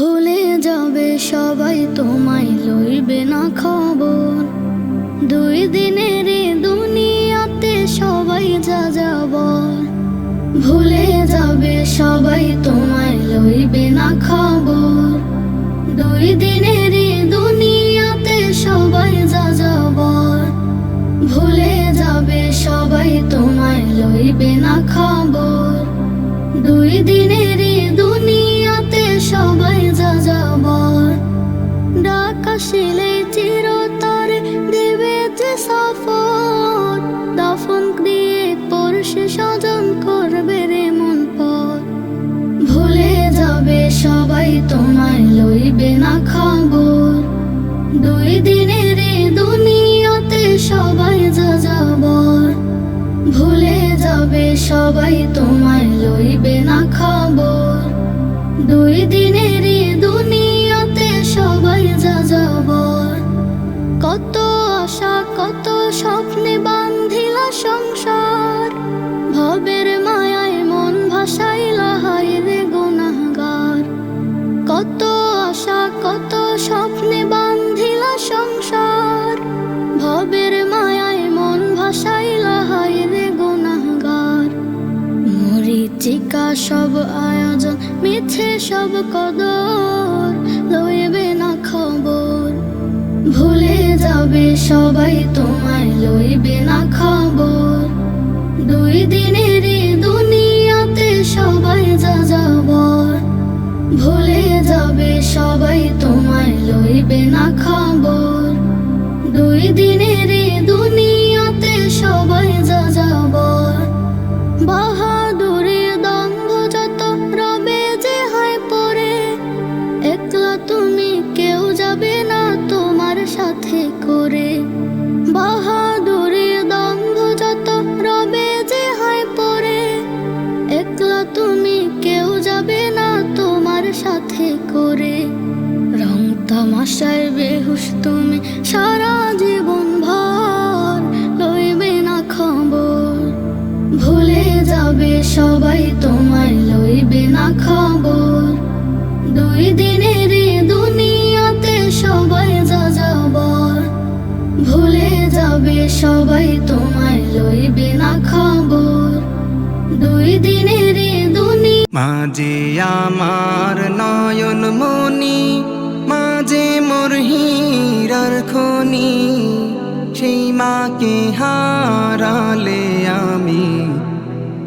ভুলে যাবে সবাই, তোমায় লইবে না খবর। দুই দিনের দুনিয়াতে সবাই যা যাবর ভুলে যাবে সবাই, তোমায় লইবে না খবর। দুই দিনের দুনিয়াতে সবাই যা যাবর ভুলে যাবে সবাই, তোমায় লইবে না খবর। দুই দিনের তোমায় লইবে না খবর। দুই দিনের দুনিয়াতে সবাই যা যাবর ভুলে যাবে সবাই, তোমায় লইবে না খবর। দুই দিনের মরিচিকা সব আয়োজন মিছে সব কদর, লইবে না খবর। ভুলে যাবে সবাই, তোমায় লইবে না খবর। দুই দিনের দুনিয়াতে সবাই যা যাবর ভুলে যাবে সবাই, তোমায় লইবে না খবর। দুই দিনের সারা জীবন ভর লইবে না খবর। ভুলে যাবে সবাই, তোমায় লইবে না খবর। দুই দিনের দুনিয়াতে সবাই যা যাবর ভুলে যাবে সবাই, তোমায় লইবে না খবর। দুই দিনের দুনিয়া মাঝে আমার নয়ন মনি খনি সেই মাকে হারালে আমি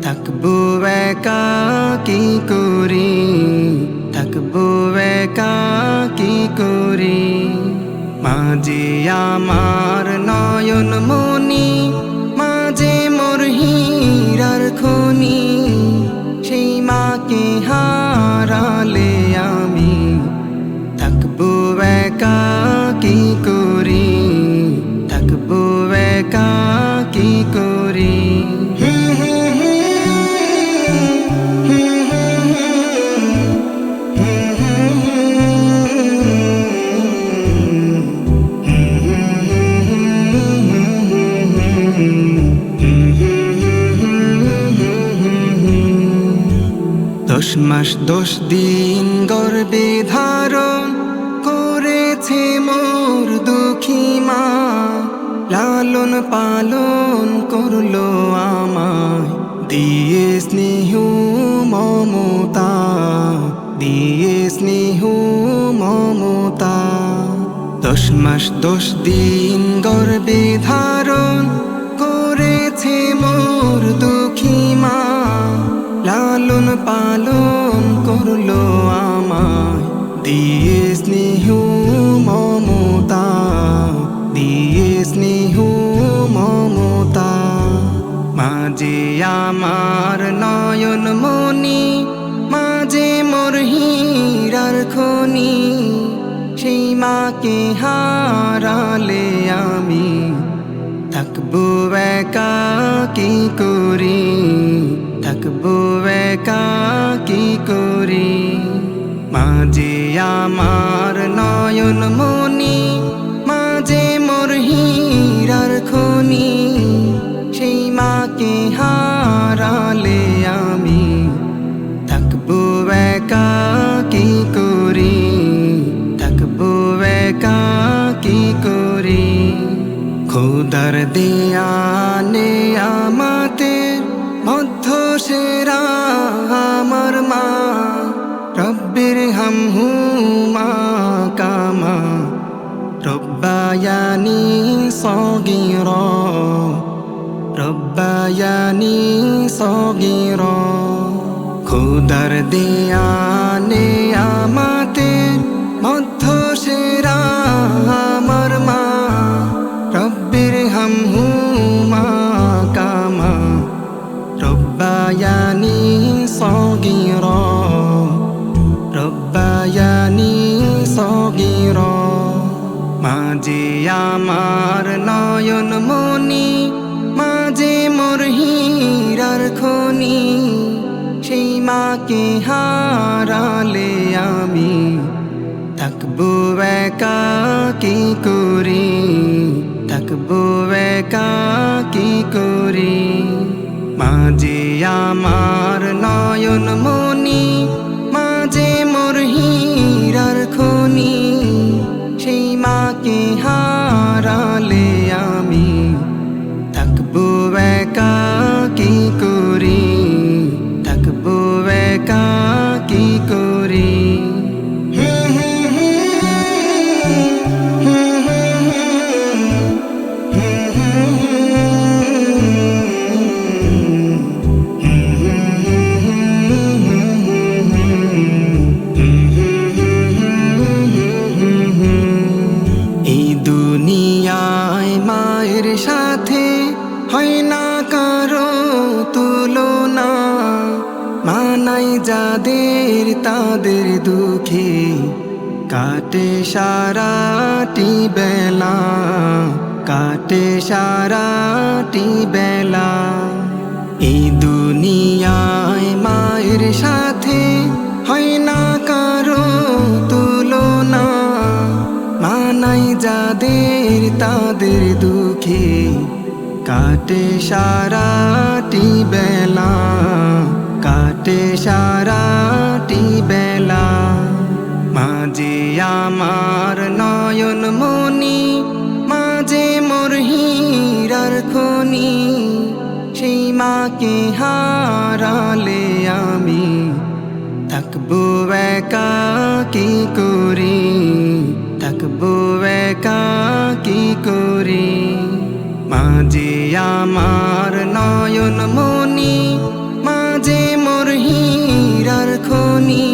থাকব কি করি? থাকব কি করি? মাঝে আমার নয়ন মনি দশ মাস, দশ দিন গর্বে ধারণ করেছে মোর দুঃখী মা। লালন পালন করল আমায়, দিয়ে স্নেহ মমতা, দিয়ে স্নেহ মমতা। দশ মাস, দশ দিন গর্বে ধারণ পালন করল আমায়। দিয়ে স্নেহ মমতা, দিয়ে স্নেহ মমতা। মাঝে আমার নয়ন মনি, মাঝে মোর হীরার খনি। সেই মাকে হারালে আমি থাকব একা, কি করি? থাকব একা কি করি। মাঝে আমার নয়ন মনি, মাঝে মোর হীরার খনি। সেই মাকে হারালে আমি থাকব একা কি করি। থাকব একা কি করি। খোদার দেয়া ربياني صغيرا ربياني صغيرا خدر ديا থাকব একা কি করি? থাকব একা কি করি? মাঝে আমার নয়ন মনি যাদের তাদের দুঃখে কাটে সারাটি বেলা, কাটে সারাটি বেলা। এই দুনিয়ায় মায়ের সাথে হয় না কারও তুলনা। মানাই যাদের তাদের দুঃখে কাটে সারাটি বেলা। কাটে সারাটি বেলা, মাঝে আমার নয়ন মনি, মাঝে মোর হীরার খনি, সেই মাকে হারালে আমি থাকব একা কি করি, থাকব একা কি করি? মাঝে আমার নয়ন মনি মাঝে মোর হীরার খনি,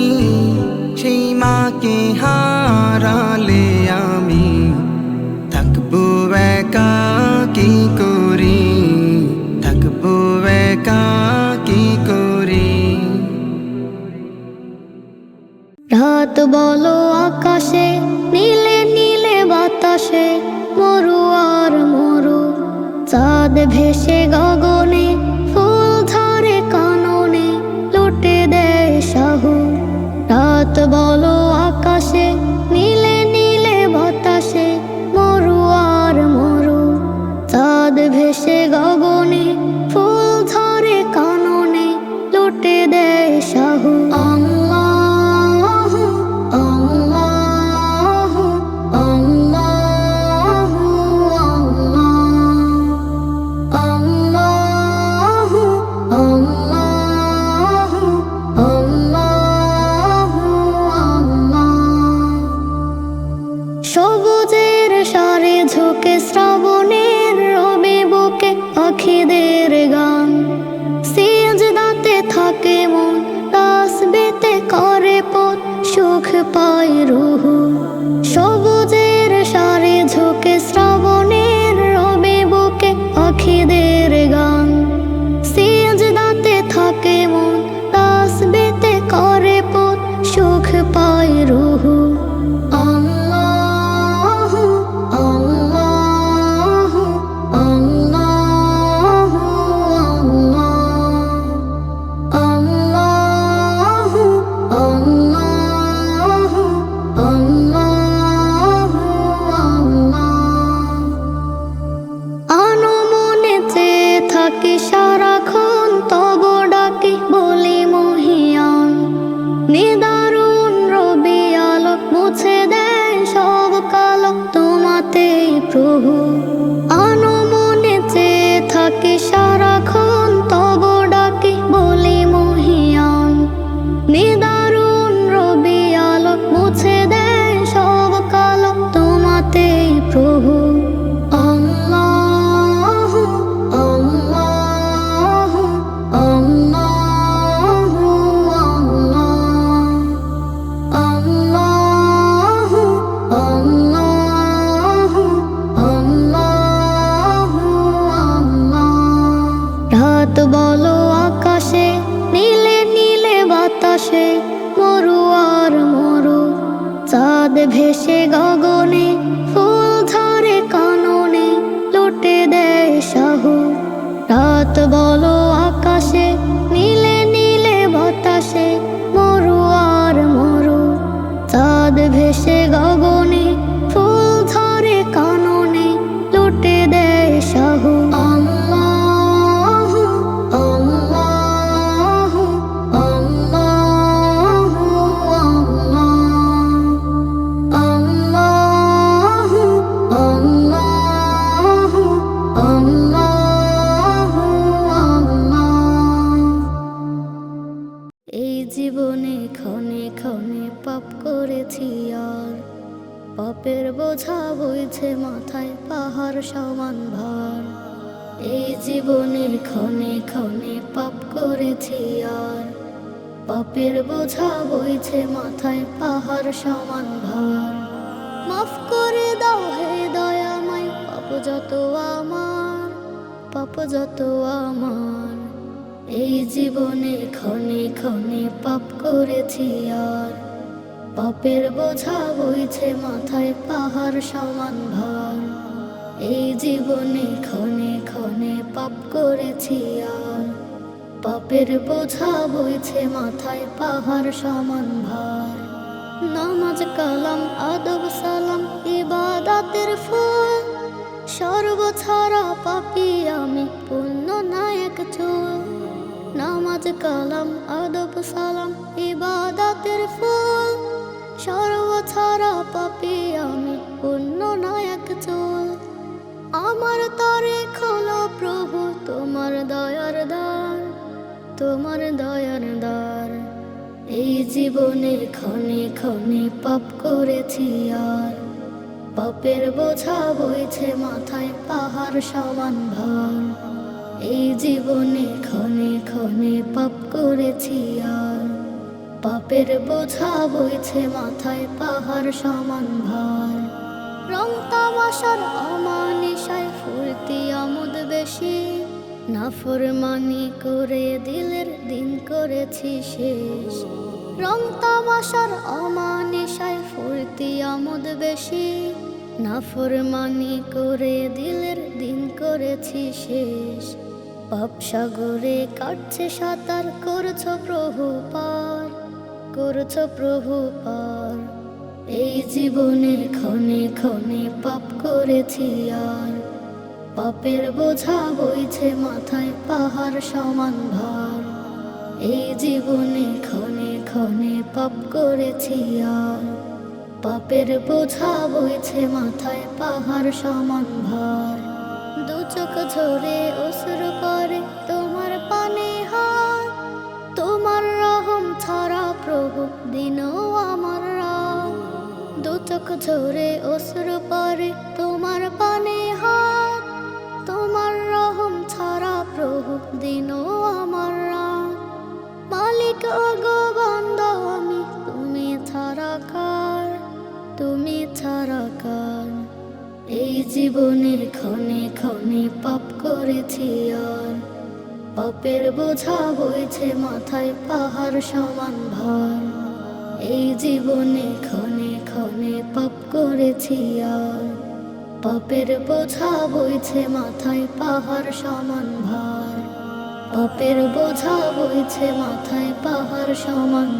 সেই মাকে হারালে আমি থাকব একা কি করি? থাকব একা কি করি? রাত বলো আকাশে, নীলে নীলে বাতাসে, মরু আর মরু, চাঁদ ভেসে গগনে সুখ পায় রুহু। সবুজের সারে ঝোঁকে শ্রাবণের রবে বুকে পাখিদের চাঁদ ভেসে গগনে ফুল ধরে কাননে লুটে দেয় সাহু। রাত বলো বোঝা বইছে মাথায় পাহাড় সমান ভার। এই জীবনে ক্ষণে ক্ষণে পাপ করেছি আর। পাপের বোঝা বইছে মাথায় পাহাড় সমান ভার। মাফ করে দাও হে দয়াময় পাপ যত আমার, পাপ যত আমার। এই জীবনে ক্ষণে ক্ষণে পাপ করেছি আর। পাপের বোঝা বইছে মাথায় পাহাড় সমান ভার। এই জীবনে ক্ষণে ক্ষণে পাপ করেছি আর। পাপের বোঝা বইছে মাথায় পাহাড় সমান ভার। নামাজ, কালাম, আদব, সালাম, ইবাদাতের ফুল। সর্বছাড়া পাপি আমি পূর্ণ নায়ক চুল নামাজ, কালাম, আদব, সালাম, ইবাদাতের ফুল। সর্বছাড়া পাপি আমি পূর্ণ নায়ক চুল আমার তরে খোলো প্রভু, তোমার দয়ার দ্বার তোমার দয়ার দ্বার। এই জীবনে ক্ষণে ক্ষণে পাপ করেছি আর। পাপের বোঝা বইছে মাথায় পাহাড় সমান ভার। এই জীবনে ক্ষণে ক্ষণে পাপ করেছি আর। পাপের বোঝা বইছে মাথায় পাহাড় সমান ভার। রং তামাশার অমানিসায় ফুর্তি আমোদ বেশি। নাফরমানি করে দিলের দিন করেছি শেষ। রং তামাশার অমানিসায় ফুর্তি আমোদ বেশি। নাফরমানি করে দিলের দিন করেছি শেষ। পাপ সাগরে কাটছে সাঁতার, করছ প্রভু পার করছ প্রভু পার। এই জীবনের ক্ষণে ক্ষণে পাপ করেছি আর। পাপের বোঝা বইছে মাথায় পাহাড় সমান ভার। এই জীবনে ক্ষণে ক্ষণে পাপ করেছি আর। পাপের বোঝা বইছে মাথায় পাহাড় সমান ভার। দু চোখ ঝরে অসুর করে তোমার ঝরে অসুর পরে তোমার পানে হাত, তোমার রহম ছাড়া প্রভু দিনও আমার রাত। মালিক, অগো বন্ধ আমি তুমি ছাড়া কার, তুমি ছাড়া কার? এই জীবনের ক্ষণে ক্ষণে পাপ করেছি আর, পাপের বোঝা বইছে মাথায় পাহাড় সমান ভার। এই জীবনে ক্ষণে পাপ করেছি আর পাপের বোঝা বইছে মাথায় পাহাড় সমান ভার। পাপের বোঝা বইছে মাথায় পাহাড় সমান